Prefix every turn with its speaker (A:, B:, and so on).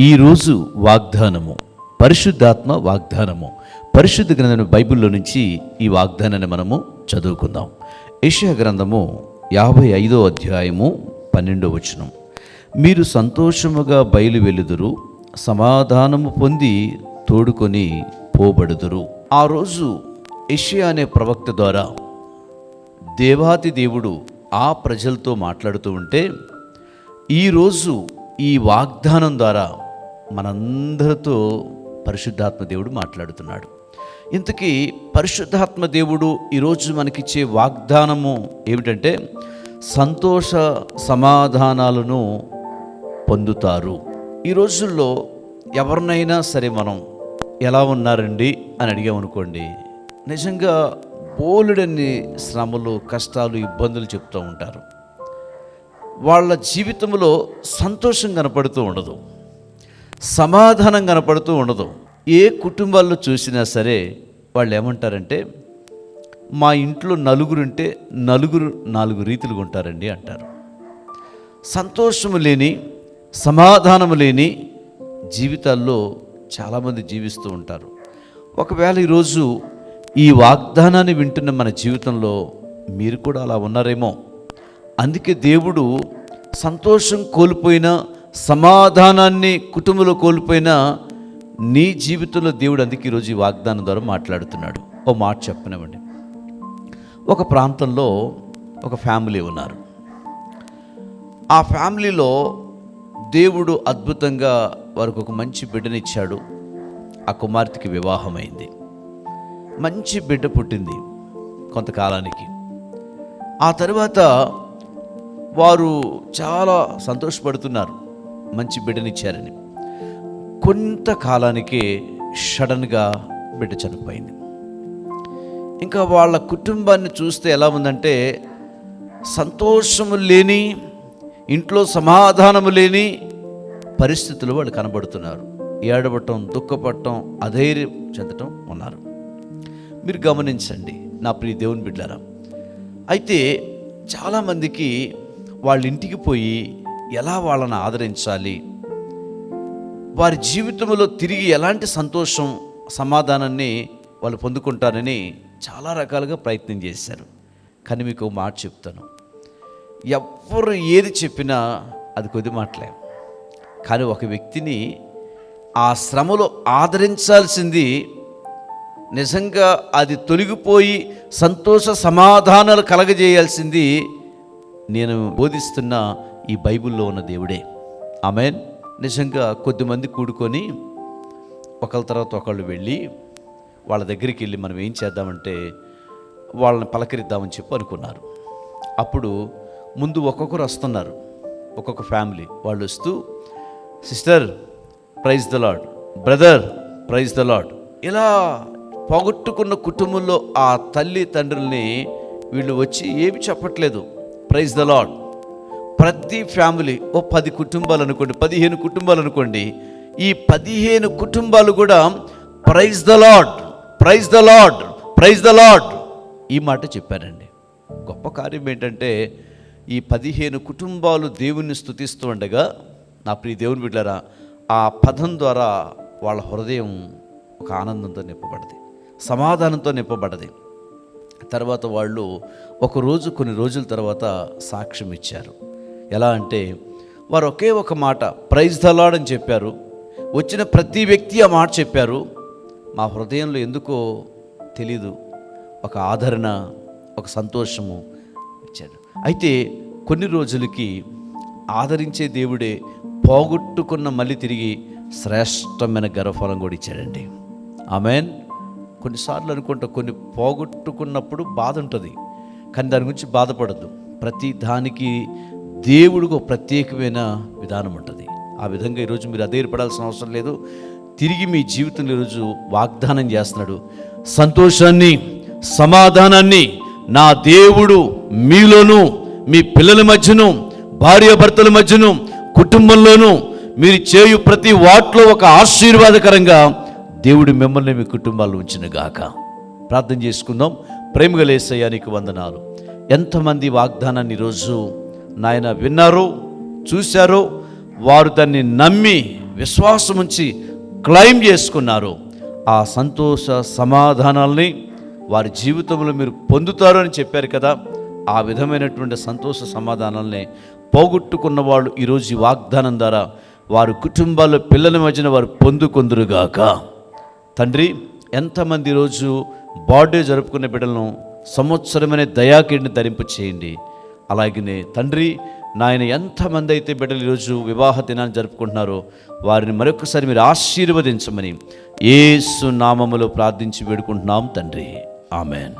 A: ఈరోజు వాగ్దానము పరిశుద్ధాత్మ వాగ్దానము పరిశుద్ధ గ్రంథం బైబిల్లో నుంచి ఈ వాగ్దానాన్ని మనము చదువుకుందాం. ఏషియా గ్రంథము యాభై ఐదో అధ్యాయము పన్నెండో వచనం. మీరు సంతోషముగా బయలు వెలుదురు సమాధానము పొంది తోడుకొని పోబడుదురు. ఆ రోజు ఏషియా అనే ప్రవక్త ద్వారా దేవాతి దేవుడు ఆ ప్రజలతో మాట్లాడుతూ ఉంటే ఈరోజు ఈ వాగ్దానం ద్వారా మనందరితో పరిశుద్ధాత్మ దేవుడు మాట్లాడుతున్నాడు. ఇంతకీ పరిశుద్ధాత్మ దేవుడు ఈరోజు మనకిచ్చే వాగ్దానము ఏమిటంటే సంతోష సమాధానాలను పొందుతారు. ఈ రోజుల్లో ఎవరినైనా సరే మనం ఎలా ఉన్నారండి అని అడిగామనుకోండి నిజంగా బోలెడన్ని శ్రమలు కష్టాలు ఇబ్బందులు చెప్తూ ఉంటారు. వాళ్ళ జీవితంలో సంతోషం కనపడుతూ ఉండదు. సమాధానం కనపడుతూ ఉండదు. ఏ కుటుంబాల్లో చూసినా సరే వాళ్ళు ఏమంటారంటే మా ఇంట్లో నలుగురుంటే నలుగురు నాలుగు రీతిలుగా ఉంటారండి అంటారు. సంతోషము లేని సమాధానము లేని జీవితాల్లో చాలామంది జీవిస్తూ ఉంటారు. ఒకవేళ ఈరోజు ఈ వాగ్దానాన్ని వింటున్న మన జీవితంలో మీరు కూడా అలా ఉన్నారేమో. అందుకే దేవుడు సంతోషం కోల్పోయిన సమాధానాన్ని కుటుంబంలో కోల్పోయిన నీ జీవితంలో దేవుడు అందుకే ఈరోజు ఈ వాగ్దానం ద్వారా మాట్లాడుతున్నాడు. ఓ మాట చెప్పనివ్వండి. ఒక ప్రాంతంలో ఒక ఫ్యామిలీ ఉన్నారు. ఆ ఫ్యామిలీలో దేవుడు అద్భుతంగా వారికి ఒక మంచి బిడ్డనిచ్చాడు. ఆ కుమార్తెకి వివాహమైంది. మంచి బిడ్డ పుట్టింది కొంతకాలానికి. ఆ తర్వాత వారు చాలా సంతోషపడుతున్నారు. మంచి బిడ్డనిచ్చారని. కొంతకాలానికే సడన్గా బిడ్డ చనిపోయింది. ఇంకా వాళ్ళ కుటుంబాన్ని చూస్తే ఎలా ఉందంటే సంతోషము లేని ఇంట్లో సమాధానము లేని పరిస్థితులు వాళ్ళు కనబడుతున్నారు. ఏడవటం దుఃఖపడటం అధైర్యం చెందటం ఉన్నారు. మీరు గమనించండి నా ప్రియ దేవుని బిడ్డారా అయితే చాలామందికి వాళ్ళ ఇంటికి పోయి ఎలా వాళ్ళని ఆదరించాలి? వారి జీవితంలో తిరిగి ఎలాంటి సంతోషం సమాధానాన్ని వాళ్ళు పొందుకుంటారని చాలా రకాలుగా ప్రయత్నం చేశారు. కానీ మీకు మాట చెప్తాను. ఎవరు ఏది చెప్పినా అది కొద్ది మాటలే. కానీ ఒక వ్యక్తిని ఆ శ్రమలో ఆదరించాల్సింది నిజంగా అది తొలగిపోయి సంతోష సమాధానాలు కలగజేయాల్సింది నేను బోధిస్తున్న ఈ బైబిల్లో ఉన్న దేవుడే. ఆమె నిజంగా కొద్దిమంది కూడుకొని ఒకళ్ళ తర్వాత ఒకళ్ళు వెళ్ళి వాళ్ళ దగ్గరికి వెళ్ళి మనం ఏం చేద్దామంటే వాళ్ళని పలకరిద్దామని చెప్పి అనుకున్నారు. అప్పుడు ముందు ఒక్కొక్కరు వస్తున్నారు. ఒక్కొక్క ఫ్యామిలీ వాళ్ళు వస్తూ sister praise the Lord brother praise the Lord ఇలా పోగొట్టుకున్న కుటుంబంలో ఆ తల్లి తండ్రుల్ని వీళ్ళు వచ్చి ఏమి చెప్పట్లేదు. ప్రైజ్ ద లాడ్ ప్రతి ఫ్యామిలీ ఓ పది కుటుంబాలు అనుకోండి పదిహేను కుటుంబాలు అనుకోండి ఈ పదిహేను కుటుంబాలు కూడా praise the Lord praise the Lord praise the Lord ఈ మాట చెప్పారండి. గొప్ప కార్యం ఏంటంటే ఈ పదిహేను కుటుంబాలు దేవుణ్ణి స్తుతిస్తూ ఉండగా నా ప్రియ దేవుని బిడ్డరా ఆ పదం ద్వారా వాళ్ళ హృదయం ఒక ఆనందంతో నింపబడది సమాధానంతో నింపబడది. తర్వాత వాళ్ళు ఒక రోజు కొన్ని రోజుల తర్వాత సాక్ష్యం ఇచ్చారు. ఎలా అంటే వారు ఒకే ఒక మాట ప్రైజ్ దలాడ్ అని చెప్పారు. వచ్చిన ప్రతి వ్యక్తి ఆ మాట చెప్పారు. మా హృదయంలో ఎందుకో తెలీదు. ఒక ఆదరణ ఒక సంతోషము ఇచ్చాడు అయితే కొన్ని రోజులకి ఆదరించే దేవుడే పోగొట్టుకున్న మళ్ళీ తిరిగి శ్రేష్టమైన గర్వఫలం కూడా ఇచ్చాడండి. ఆమెన్. కొన్నిసార్లు అనుకుంటా కొన్ని పోగొట్టుకున్నప్పుడు బాధ ఉంటుంది. కానీ దాని గురించి బాధపడద్దు. ప్రతి దానికి దేవుడికి ఒక ప్రత్యేకమైన విధానం ఉంటుంది. ఆ విధంగా ఈరోజు మీరు అధైర్యపడాల్సిన అవసరం లేదు. తిరిగి మీ జీవితంలో ఈరోజు వాగ్దానం చేస్తున్నాడు. సంతోషాన్ని సమాధానాన్ని నా దేవుడు మీలోను మీ పిల్లల మధ్యను భార్యాభర్తల మధ్యను కుటుంబంలోనూ మీరు చేయు ప్రతి వాట్లో ఒక ఆశీర్వాదకరంగా దేవుడు మిమ్మల్ని మీ కుటుంబాలు ఉంచిన గాక. ప్రార్థన చేసుకుందాం. ప్రేమగలేసయ్యానికి వందనాలు. ఎంతమంది వాగ్దానాన్ని ఈరోజు నాయన విన్నారో చూశారో వారు దాన్ని నమ్మి విశ్వాసం ఉంచి క్లైమ్ చేసుకున్నారో ఆ సంతోష సమాధానాల్ని వారి జీవితంలో మీరు పొందుతారు అని చెప్పారు కదా. ఆ విధమైనటువంటి సంతోష సమాధానాల్ని పోగొట్టుకున్న వాళ్ళు ఈరోజు ఈ వాగ్దానం ద్వారా వారి కుటుంబాల్లో పిల్లల మధ్యన వారు పొందుకొందురుగాక. తండ్రి ఎంతమంది ఈరోజు బర్త్డే జరుపుకునే బిడ్డలను సంవత్సరమైన దయాకిడిని ధరింపు చేయండి. అలాగనే తండ్రి నాయన ఎంతమంది అయితే బిడ్డలు ఈరోజు వివాహ దినాన్ని జరుపుకుంటున్నారో వారిని మరొకసారి మీరు ఆశీర్వదించమని ఏసు నామములో ప్రార్థించి వేడుకుంటున్నాం తండ్రి. ఆమెన్.